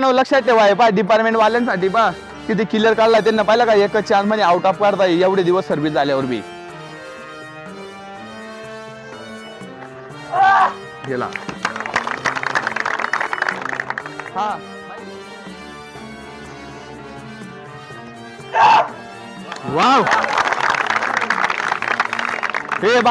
मित्रांनो हो, लक्षात ठेवा हे पा डिपार्टमेंट वाल्यांसाठी पा किती क्लिअर काढला त्यांना. पाहिलं का एकच चान्स म्हणजे आउट ऑफ काढता येईल. एवढे दिवस सर्व्हिस झाल्यावर बी. गेला. हा. वाव. हे बा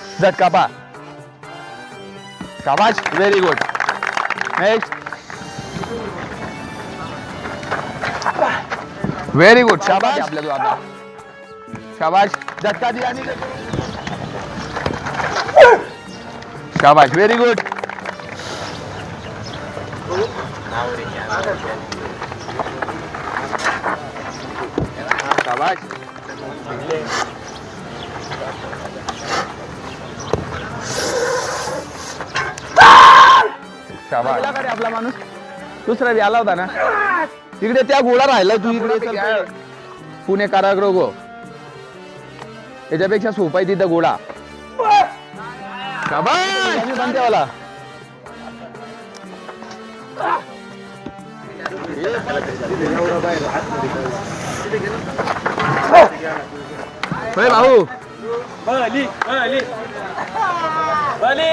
झटका पा Shahbaz very good next very good Shahbaz आपल्या जो आता शाबाज झटका दिया शाबाज व्हेरी गुड आपला माणूस? दुसरा बी आला होता ना? तिकडे त्या गोळा राहिला तू इकडे चल पहिले. पुणे कारागृह गो. त्याच्यापेक्षा सोपा आहे तिथं गोळा. बनतेवाला होय भाऊ. बली बली बली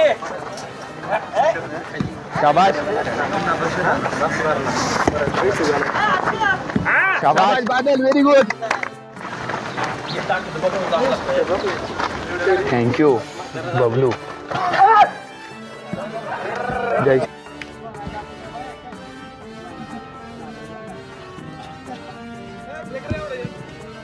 Shabash. Shabash, Badal, very good. Thank you, Bablu. Jai.